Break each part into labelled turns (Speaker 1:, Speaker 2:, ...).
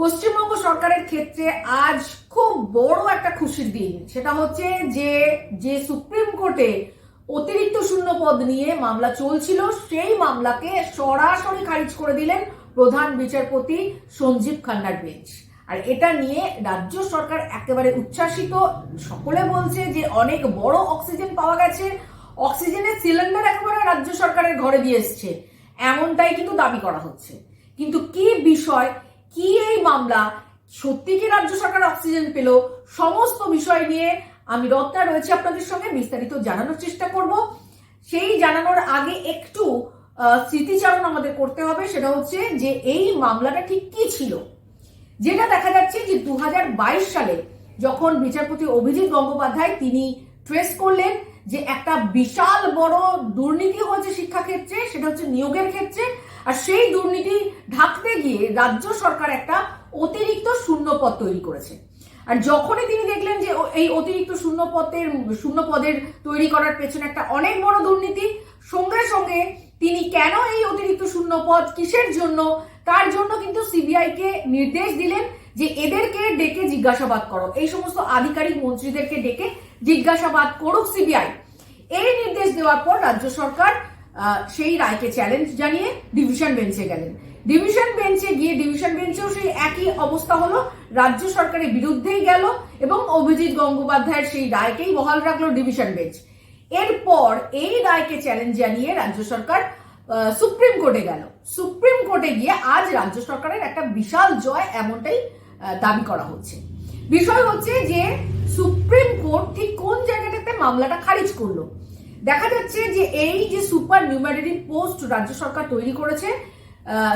Speaker 1: পশ্চিমবঙ্গ সরকারের ক্ষেত্রে আজ খুব বড় একটা খুশির দিন। সেটা হচ্ছে যে যে সুপ্রিম কোর্টে অতিরিক্ত শূন্য পদ নিয়ে মামলা চলছিল, সেই মামলাকে সরাসরি খারিজ করে দিলেন প্রধান বিচারপতি সঞ্জীব খান্নার বেঞ্চ। আর এটা নিয়ে রাজ্য সরকার একেবারে উচ্ছ্বাসিত। সকলে বলছে যে, অনেক বড় অক্সিজেন পাওয়া গেছে। অক্সিজেনের সিলিন্ডার একেবারে রাজ্য সরকারের ঘরে দিয়ে এসছে। এমনটাই কিন্তু দাবি করা হচ্ছে। কিন্তু কি বিষয় কি এই মামলা? সত্যি কি রাজ্য সরকার অক্সিজেন পেল? সমস্ত বিষয় নিয়ে আমি রত্না রয়েছে আপনাদের সঙ্গে, বিস্তারিত জানানোর চেষ্টা করব। সেই জানানোর আগে একটু স্মৃতিচারণ আমাদের করতে হবে, সেটা হচ্ছে যে এই মামলাটা ঠিক কি ছিল? যেটা দেখা যাচ্ছে যে দু হাজার বাইশ সালে যখন বিচারপতি অভিজিৎ গঙ্গোপাধ্যায় তিনি ট্রেস করলেন যে একটা বিশাল বড় দুর্নীতি হয়েছে শিক্ষাক্ষেত্রে, সেটা হচ্ছে নিয়োগের ক্ষেত্রে আর সেই দুর্নীতি ঢাকতে গিয়ে রাজ্য সরকার একটা অতিরিক্ত শূন্য পদ তৈরি করেছে। আর যখনই তিনি দেখলেন যে এই অতিরিক্ত শূন্য পদের শূন্য পদের তৈরি করার পেছনে একটা অনেক বড় দুর্নীতি, সঙ্গে সঙ্গে তিনি কেন এই অতিরিক্ত শূন্য পদ কিসের জন্য, তার জন্য কিন্তু সিবিআই কে নির্দেশ দিলেন যে এদেরকে ডেকে জিজ্ঞাসাবাদ করো। এই সমস্ত আধিকারিক মন্ত্রীদেরকে ডেকে জিজ্ঞাসাবাদ করুক সিবিআই। এই নির্দেশ দেওয়ার পর রাজ্য সরকার সেই রায়কে চ্যালেঞ্জ জানিয়ে ডিভিশন বেঞ্চে গেলেন। ডিভিশন বেঞ্চে গিয়ে ডিভিশন বেঞ্চেও সেই একই অবস্থা হলো। রাজ্য সরকারের বিরুদ্ধেই গেল এবং অভিজিৎ গঙ্গোপাধ্যায়ের সেই রায়কেই বহাল রাখল ডিভিশন বেঞ্চ এরপর এই রায়কে চ্যালেঞ্জ জানিয়ে রাজ্য সরকার সুপ্রিম কোর্টে গেল। সুপ্রিম কোর্টে গিয়ে আজ রাজ্য সরকারের একটা বিশাল জয় এমনটাই দাবি করা হচ্ছে। বিষয় হচ্ছে যে সুপ্রিম কোর্ট ঠিক কোন জায়গাটাতে মামলাটা খারিজ করল? দেখা যাচ্ছে যে এই যে সুপার নিউমারি পোস্ট রাজ্য সরকার তৈরি করেছে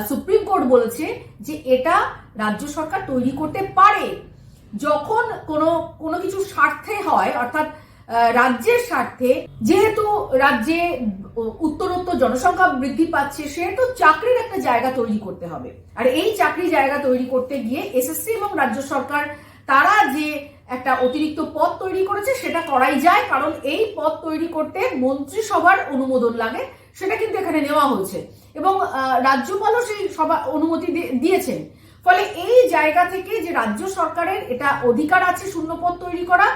Speaker 1: সুপ্রিম কোর্ট বলেছে যে এটা রাজ্য সরকার তৈরি করতে পারে। যখন কোনো কোনো কিছু স্বার্থে হয়, অর্থাৎ রাজ্যের স্বার্থে, যেহেতু রাজ্যে উত্তরোত্তর জনসংখ্যা বৃদ্ধি পাচ্ছে, সেহেতু চাকরির একটা জায়গা তৈরি করতে হবে। আর এই চাকরি জায়গা তৈরি করতে গিয়ে এসএসসি এবং রাজ্য সরকার, তারা যে একটা অতিরিক্ত পদ তৈরি করেছে, সেটা করাই যায়, কারণ এই পদ তৈরি করতে মন্ত্রিসভার অনুমোদন লাগে, সেটা কিন্তু এখানে নেওয়া হয়েছে। এবং রাজ্যপালও সেই সভা অনুমতি দিয়েছেন। ফলে এই জায়গা থেকে যে রাজ্য সরকারের এটা অধিকার আছে শূন্যপদ তৈরি করা,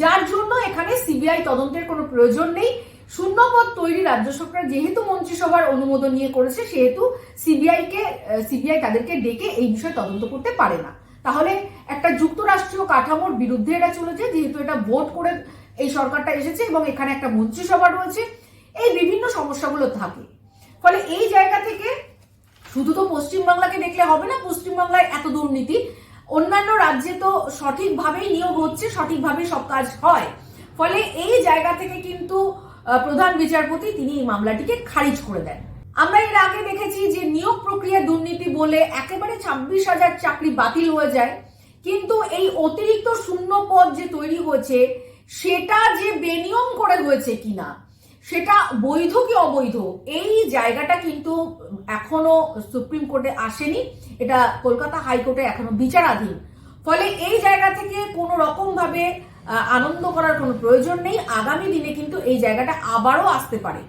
Speaker 1: যার জন্য এখানে সিবিআই তদন্তের কোনো প্রয়োজন নেই। শূন্যপদ তৈরি রাজ্য সরকার যেহেতু মন্ত্রিসভার অনুমোদন নিয়ে করেছে, সেহেতু সিবিআই কে সিবিআই তাদেরকে ডেকে এই বিষয়ে তদন্ত করতে পারে না। তাহলে একটা যুক্তরাষ্ট্রীয় কাঠামোর বিরুদ্ধে এটা চলেছে, যেহেতু এটা ভোট করে এই সরকারটা এসেছে এবং এখানে একটা মন্ত্রিসভা রয়েছে, এই বিভিন্ন সমস্যাগুলো থাকে। ফলে এই জায়গা থেকে শুধু তো পশ্চিমবাংলাকে দেখলে হবে না, পশ্চিমবাংলায় এত দুর্নীতি, অন্যান্য রাজ্যে তো সঠিকভাবেই নিয়োগ হচ্ছে, সঠিকভাবেই সব কাজ হয়। ফলে এই জায়গা থেকে কিন্তু প্রধান বিচারপতি তিনি এই মামলাটিকে খারিজ করে দেন। আমরা এর আগে দেখেছি যে নিয়োগ প্রক্রিয়া দুর্নীতি বলে একেবারে ছাব্বিশ হাজার চাকরি বাতিল হয়ে যায়। কিন্তু এই অতিরিক্ত শূন্য পদ যে তৈরি হয়েছে, সেটা যে বেনিয়ম করে হয়েছে কিনা, সেটা বৈধ কি অবৈধ, এই জায়গাটা কিন্তু এখনও সুপ্রিম কোর্টে আসেনি। এটা কলকাতা হাইকোর্টে এখনও বিচারাধীন। ফলে এই জায়গা থেকে কোনো রকম ভাবে আনন্দ করার কোনো প্রয়োজন নেই। আগামী দিনে কিন্তু এই জায়গাটা আবারও আসতে পারে।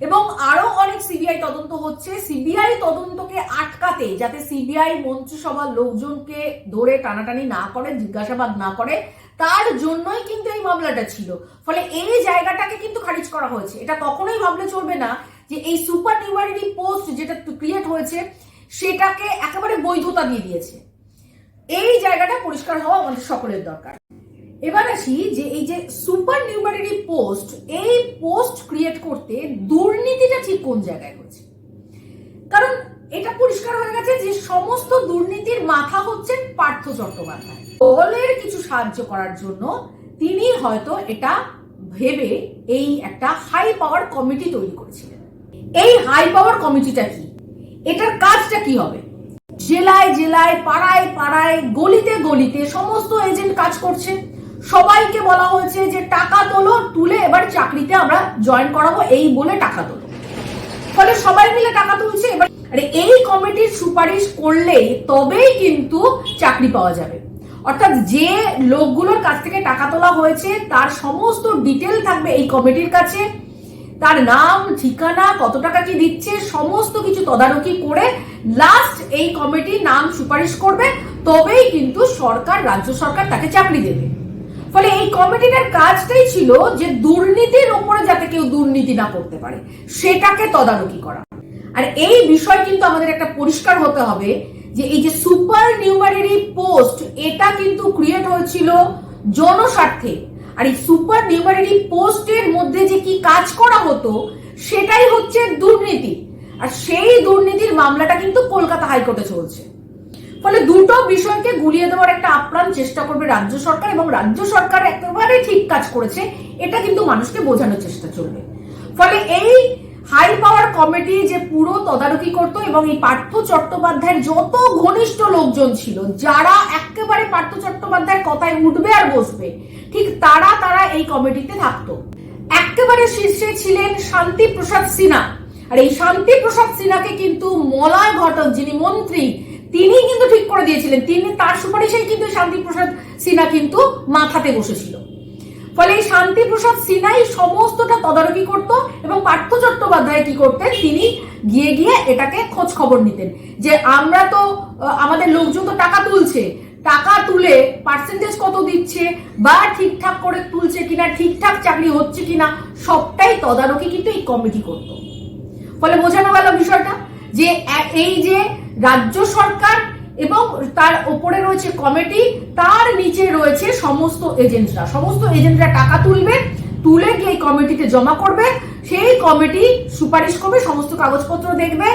Speaker 1: এবং আরও অনেক সিবিআই তদন্ত হচ্ছে। সিবিআই তদন্তকে আটকাতে যাতে সিবিআই মন্ত্রিসভার লোকজনকে ধরে টানাটানি না করে, জিজ্ঞাসাবাদ না করে, তার জন্যই কিন্তু এই মামলাটা ছিল। ফলে এই জায়গাটাকে কিন্তু খারিজ করা হয়েছে। এটা কখনোই ভাবলে চলবে না যে এই সুপার নিউমারি পোস্ট যেটা ক্রিয়েট হয়েছে, সেটাকে একেবারে বৈধতা দিয়ে দিয়েছে। এই জায়গাটা পরিষ্কার হওয়া আমাদের সকলের দরকার। এবার আসি যে এই যে সুপার নিউমারি পোস্ট এই পোস্ট ক্রিয়েট করতে দুর্নীতিটা ঠিক কোন জায়গায় হয়েছে? কারণ এটা পরিষ্কার হয়ে গেছে যে সমস্ত দুর্নীতির মাথা হচ্ছেন পার্থ চট্টোপাধ্যায়। দলের কিছু সাহায্য করার জন্য তিনি হয়তো এটা ভেবে এই একটা হাই পাওয়ার কমিটি তৈরি করেছিলেন। এই হাই পাওয়ার কমিটিটা কি? এটার কাজটা কি হবে? জেলায় জেলায়, পাড়ায় পাড়ায়, গলিতে গলিতে সমস্ত এজেন্ট কাজ করছে। সবাইকে বলা হয়েছে যে টাকা তোলো, তুলে এবার চাকরিতে আমরা জয়েন করাবো, এই বলে টাকা তোলো। ফলে সবাই মিলে টাকা তুলছে, এবার এই কমিটির সুপারিশ করলে তবেই কিন্তু চাকরি পাওয়া যাবে। অর্থাৎ যে লোকগুলোর কাছ থেকে টাকা তোলা হয়েছে, তার সমস্ত ডিটেল থাকবে এই কমিটির কাছে। তার নাম, ঠিকানা, কত টাকা কি দিচ্ছে, সমস্ত কিছু তদারকি করে লাস্ট এই কমিটি নাম সুপারিশ করবে, তবেই কিন্তু সরকার, রাজ্য সরকার তাকে চাকরি দেবে। ফলে এই কমিটিটার কাজটাই ছিল যে দুর্নীতির ওপরে যাতে কেউ দুর্নীতি না করতে পারে, সেটাকে তদারকি করা। আর এই বিষয় কিন্তু আমাদের একটা পরিষ্কার হতে হবে যে এই যে সুপার নিউমারি পোস্ট, এটা কিন্তু ক্রিয়েট হয়েছিল জনস্বার্থে। আর এই সুপার নিউমারি পোস্টের মধ্যে যে কি কাজ করা হতো, সেটাই হচ্ছে দুর্নীতি। আর সেই দুর্নীতির মামলাটা কিন্তু কলকাতা হাইকোর্টে চলছে। ফলে দুটো বিষয়কে গুলিয়ে দেওয়ার একটা আপ্রাণ চেষ্টা করবে রাজ্য সরকার এবং রাজ্য সরকার একেবারে ঠিক কাজ করেছে, এটা কিন্তু মানুষকে বোঝানোর চেষ্টা চলবে। ফলে এই হাই পাওয়ার কমিটি যে পুরো তদারকি করত এবং এই পার্থ চট্টোপাধ্যায়ের যত ঘনিষ্ঠ লোকজন ছিল, যারা একেবারে পার্থ চট্টোপাধ্যায়ের কথায় উঠবে আর বসবে, ঠিক তারা তারা এই কমিটিতে থাকতো। একেবারে শীর্ষে ছিলেন শান্তি প্রসাদ সিনহা। আর এই শান্তি প্রসাদ সিনহাকে কিন্তু মলয় ঘটক যিনি মন্ত্রী তিনি কিন্তু ঠিক করে দিয়েছিলেন। তিনি তার সুপারিশেই কিন্তু শান্তি প্রসাদ সিনহা কিন্তু মাথাতে বসেছিল। ফলে এই শান্তি প্রসাদ সিনহাই সমস্তটা তদারকি করত এবং পার্থ চট্টোপাধ্যায় কি করতেন? তিনি গিয়ে গিয়ে এটাকে খোঁজ খবর নিতেন যে আমরা তো আমাদের লোকজন তো টাকা তুলছে। টাকা তুলে পার্সেন্টেজ কত দিচ্ছে বা ঠিকঠাক করে তুলছে কিনা, ঠিকঠাক চাকরি হচ্ছে কিনা, সবটাই তদারকি কিন্তু এই কমিটি করতো। ফলে বোঝানো গেল বিষয়টা যে এই যে রাজ্য সরকার এবং তার ওপরে রয়েছে কমিটি, তার নিচে রয়েছে সমস্ত এজেন্টরা। সমস্ত এজেন্টরা টাকা তুলবে, তুলে গিয়ে কমিটিতে জমা করবে। সেই কমিটি সুপারিশ করবে, সমস্ত কাগজপত্র দেখবে।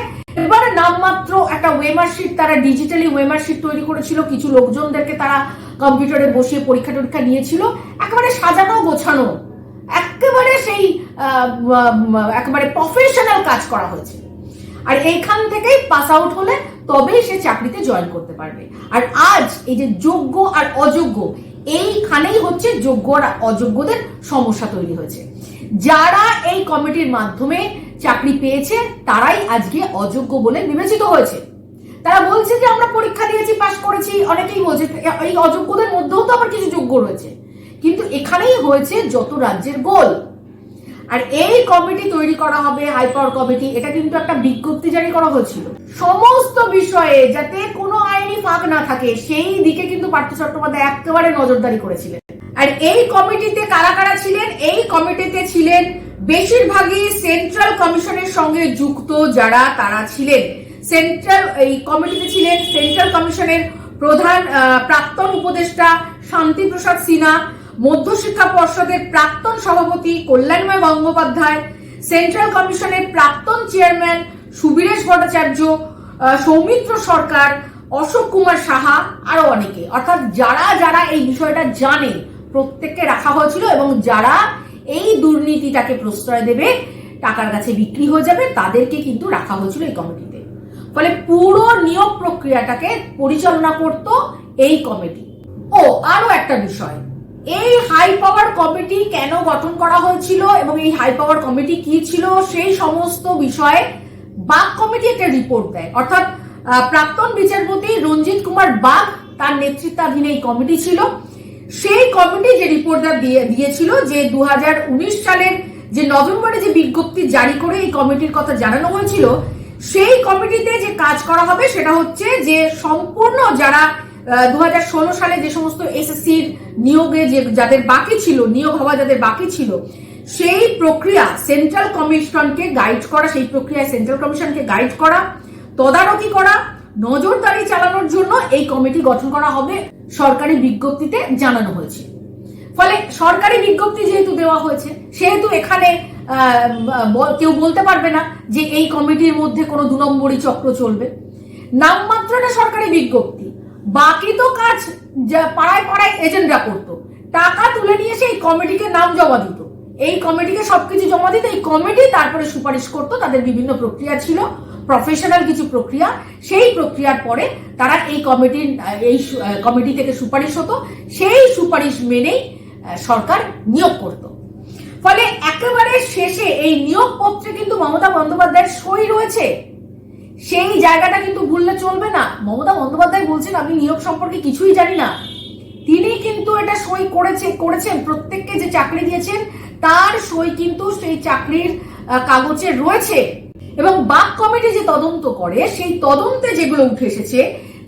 Speaker 1: এবারে নামমাত্র একটা ওয়েমার্কশিট তারা ডিজিটালি ওয়েমার্কশিট তৈরি করেছিল। কিছু লোকজনদেরকে তারা কম্পিউটারে বসিয়ে পরীক্ষা টরীক্ষা নিয়েছিল। একেবারে সাজানো, গোছানো। একেবারে সেই একেবারে প্রফেশনাল কাজ করা হয়েছে। আর এইখান থেকেই পাস আউট হলে তবেই সে চাকরিতে জয়েন করতে পারবে। আর আজ এই যে যোগ্য আর অযোগ্য, এইখানেই হচ্ছে যোগ্য আর অযোগ্যদের সমস্যা তৈরি হয়েছে। যারা এই কমিটির মাধ্যমে চাকরি পেয়েছে, তারাই আজকে অযোগ্য বলে বিবেচিত হয়েছে। তারা বলছে যে, আমরা পরীক্ষা দিয়েছি, পাশ করেছি। অনেকেই বলছে, এই অযোগ্যদের মধ্যেও তো আবার কিছু যোগ্য রয়েছে। কিন্তু এখানেই হয়েছে যত রাজ্যের গোল। আর এই কমিটি তৈরি করা হবে হাই পাওয়ার কমিটি, এটা কিন্তু একটা বিজ্ঞপ্তি জারি করা হয়েছিল। সমস্ত বিষয়ে যাতে কোনো আইনি ফাঁক না থাকে, সেই দিকে কিন্তু পার্থ চট্টোপাধ্যায় একেবারে নজরদারি করেছিলেন। আর এই কমিটিতে কারা কারা ছিলেন? এই কমিটিতে ছিলেন বেশিরভাগই সেন্ট্রাল কমিশনের সঙ্গে যুক্ত যারা, তারা ছিলেন। সেন্ট্রাল, এই কমিটিতে ছিলেন সেন্ট্রাল কমিশনের প্রধান প্রাক্তন উপদেষ্টা শান্তিপ্রসাদ সিনহা মধ্যশিক্ষা পর্ষদের প্রাক্তন সভাপতি কল্যাণময় গঙ্গোপাধ্যায় সেন্ট্রাল কমিশনের প্রাক্তন চেয়ারম্যান সুবীরেশ ভট্টাচার্য সৌমিত্র সরকার, অশোক কুমার সাহা, আরও অনেকে। অর্থাৎ যারা যারা এই বিষয়টা জানে, প্রত্যেককে রাখা হয়েছিল এবং যারা এই দুর্নীতিটাকে প্রশ্রয় দেবে, টাকার কাছে বিক্রি হয়ে যাবে, তাদেরকে কিন্তু রাখা হয়েছিল এই কমিটিতে। ফলে পুরো নিয়োগ প্রক্রিয়াটাকে পরিচালনা করত এই কমিটি। ও, আরও একটা বিষয়। এই হাই পাওয়ার কমিটি কেন গঠন করা হয়েছিল এবং এই হাই পাওয়ার কমিটি কি ছিল, সেই সমস্ত বিষয়ে বাঘ কমিটি একটা রিপোর্ট দেয়। অর্থাৎ প্রাক্তন বিচারপতি রঞ্জিত কুমার বাঘ তার নেতৃত্বাধীন এই কমিটি ছিল। সেই কমিটি যে রিপোর্টটা দিয়ে, দিয়েছিল যে দু হাজার উনিশ সালের যে নভেম্বরে যে বিজ্ঞপ্তি জারি করে এই কমিটির কথা জানানো হয়েছিল, সেই কমিটিতে যে কাজ করা হবে সেটা হচ্ছে যে সম্পূর্ণ যারা দু হাজার ষোলো সালে যে সমস্ত এসএসসির নিয়োগে যে যাদের বাকি ছিল, নিয়োগ হওয়া যাদের বাকি ছিল, সেই প্রক্রিয়া সেন্ট্রাল কমিশনকে গাইড করা, সেই প্রক্রিয়ায় সেন্ট্রাল কমিশনকে গাইড করা, তদারকি করা, নজরদারি চালানোর জন্য এই কমিটি গঠন করা হবে সরকারি বিজ্ঞপ্তিতে জানানো হয়েছে। ফলে সরকারি বিজ্ঞপ্তি যেহেতু দেওয়া হয়েছে, সেহেতু এখানে কেউ বলতে পারবে না যে এই কমিটির মধ্যে কোনো দু নম্বরই চক্র চলবে। নামমাত্র একটা সরকারি বিজ্ঞপ্তি। বাকি তো কাজ পাড়ায় পাড়ায় এজেন্টরা করতো। টাকা তুলে নিয়ে এসে এই কমিটিকে নাম জমা দিত। এই কমিটিকে সবকিছু জমা দিত, এই কমিটি তারপরে সুপারিশ করতো, তাদের বিভিন্ন প্রক্রিয়া ছিল প্রফেশনাল কিছু প্রক্রিয়া। সেই প্রক্রিয়ার পরে তারা এই কমিটির, এই কমিটি থেকে সুপারিশ হতো। সেই সুপারিশ মেনেই সরকার নিয়োগ করত। ফলে একেবারে শেষে এই নিয়োগ পত্রে কিন্তু মমতা বন্দ্যোপাধ্যায়ের সই রয়েছে। সেই জায়গাটা কিন্তু ভুললে চলবে না। মমতা বন্দ্যোপাধ্যায় বলছেন, আমি নিয়োগ সম্পর্কে কিছুই জানি না। তিনি কিন্তু এটা সই করেছে করেছেন, প্রত্যেককে যে চাকরি দিয়েছেন, তার সই কিন্তু সেই চাকরির কাগজে রয়েছে। এবং বাক কমিটি যে তদন্ত করে, সেই তদন্তে যেগুলো উঠে এসেছে,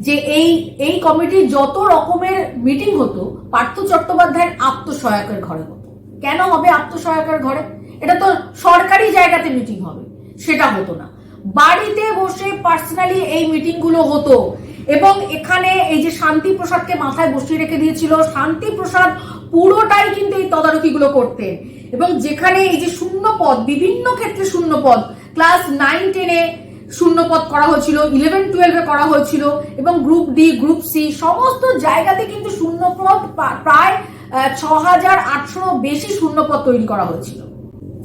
Speaker 1: যে এই এই কমিটির যত রকমের মিটিং হতো, পার্থ চট্টোপাধ্যায়ের আত্মসহায়কের ঘরে হতো। কেন হবে আত্মসহায়কের ঘরে? এটা তো সরকারি জায়গাতে মিটিং হবে, সেটা হতো না। বাড়িতে বসে পার্সোনালি এই মিটিংগুলো হতো। এবং এখানে এই যে শান্তি প্রসাদকে মাথায় বসিয়ে রেখে দিয়েছিল, শান্তি প্রসাদ পুরোটাই কিন্তু এই তদারকিগুলো করতেন। এবং যেখানে এই যে শূন্য পদ, বিভিন্ন ক্ষেত্রে শূন্য পদ ক্লাস নাইন টেনে শূন্য পদ করা হয়েছিল ইলেভেন টুয়েলভে করা হয়েছিল, এবং গ্রুপ ডি গ্রুপ সি সমস্ত জায়গাতে কিন্তু শূন্য পদ প্রায় ছ হাজার আটশো বেশি শূন্য পদ তৈরি করা হয়েছিল।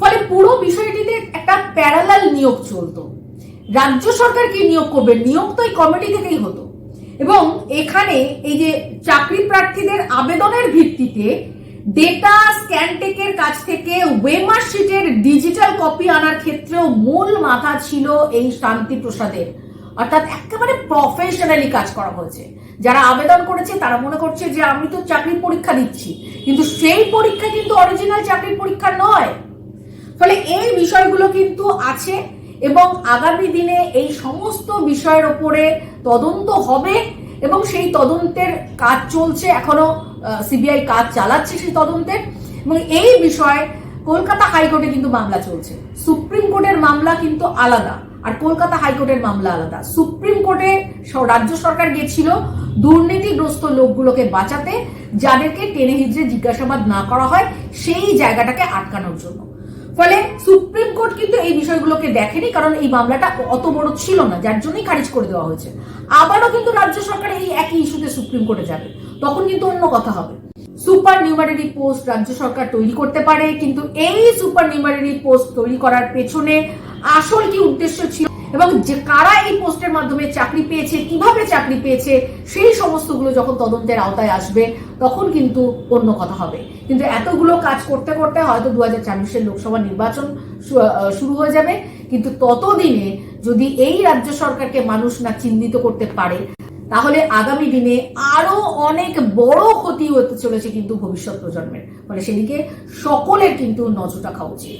Speaker 1: ফলে পুরো বিষয়টিতে একটা প্যারালাল নিয়োগ চলতো। রাজ্য সরকার কি নিয়োগ করবে, নিয়োগ তো এই কমিটি থেকেই হতো। এবং এখানে এই যে চাকরি প্রার্থীদের আবেদনের ভিত্তিতে ডেটা স্ক্যানটেকের কাছ থেকে ওয়েমার শিটের ডিজিটাল কপি আনার ক্ষেত্রেও মূল মাথা ছিল এই শান্তি প্রসাদের অর্থাৎ একেবারে প্রফেশনালি কাজ করা হয়েছে। যারা আবেদন করেছে, তারা মনে করছে যে আমি তো চাকরির পরীক্ষা দিচ্ছি, কিন্তু সেই পরীক্ষা কিন্তু অরিজিনাল চাকরির পরীক্ষা নয়। ফলে এই বিষয়গুলো কিন্তু আছে। এবং আগামী দিনে এই সমস্ত বিষয়ের ওপরে তদন্ত হবে এবং সেই তদন্তের কাজ চলছে, এখনও সিবিআই কাজ চালাচ্ছে সেই তদন্তের এবং এই বিষয়ে কলকাতা হাইকোর্টে কিন্তু মামলা চলছে। সুপ্রিম কোর্টের মামলা কিন্তু আলাদা আর কলকাতা হাইকোর্টের মামলা আলাদা। সুপ্রিম কোর্টে রাজ্য সরকার গিয়েছিল দুর্নীতিগ্রস্ত লোকগুলোকে বাঁচাতে, যাদেরকে টেনে হিজড়ে জিজ্ঞাসাবাদ না করা হয়, সেই জায়গাটাকে আটকানোর জন্য। ফলে সুপ্রিম কোর্ট কিন্তু এই বিষয়গুলোকে দেখেনি, কারণ এই মামলাটা অত বড় ছিল না, যার জন্যই খারিজ করে দেওয়া হয়েছে। আবারও কিন্তু রাজ্য সরকার এই একই ইস্যুতে সুপ্রিম কোর্টে যাবে। তখন কিন্তু অন্য কথা হবে। সুপার নিউমারি পোস্ট রাজ্য সরকার তৈরি করতে পারে, কিন্তু এই সুপার নিউমারি পোস্ট তৈরি করার পেছনে আসল কি উদ্দেশ্য ছিল এবং যে কারা এই পোস্টের মাধ্যমে চাকরি পেয়েছে, কীভাবে চাকরি পেয়েছে, সেই সমস্তগুলো যখন তদন্তের আওতায় আসবে, তখন কিন্তু অন্য কথা হবে। কিন্তু এতগুলো কাজ করতে করতে হয়তো দু হাজার ছাব্বিশের লোকসভা নির্বাচন শুরু হয়ে যাবে। কিন্তু ততদিনে যদি এই রাজ্য সরকারকে মানুষ না চিহ্নিত করতে পারে, তাহলে আগামী দিনে আরও অনেক বড় ক্ষতি হতে চলেছে কিন্তু ভবিষ্যৎ প্রজন্মের। ফলে সেদিকে সকলের কিন্তু নজর রাখা উচিত।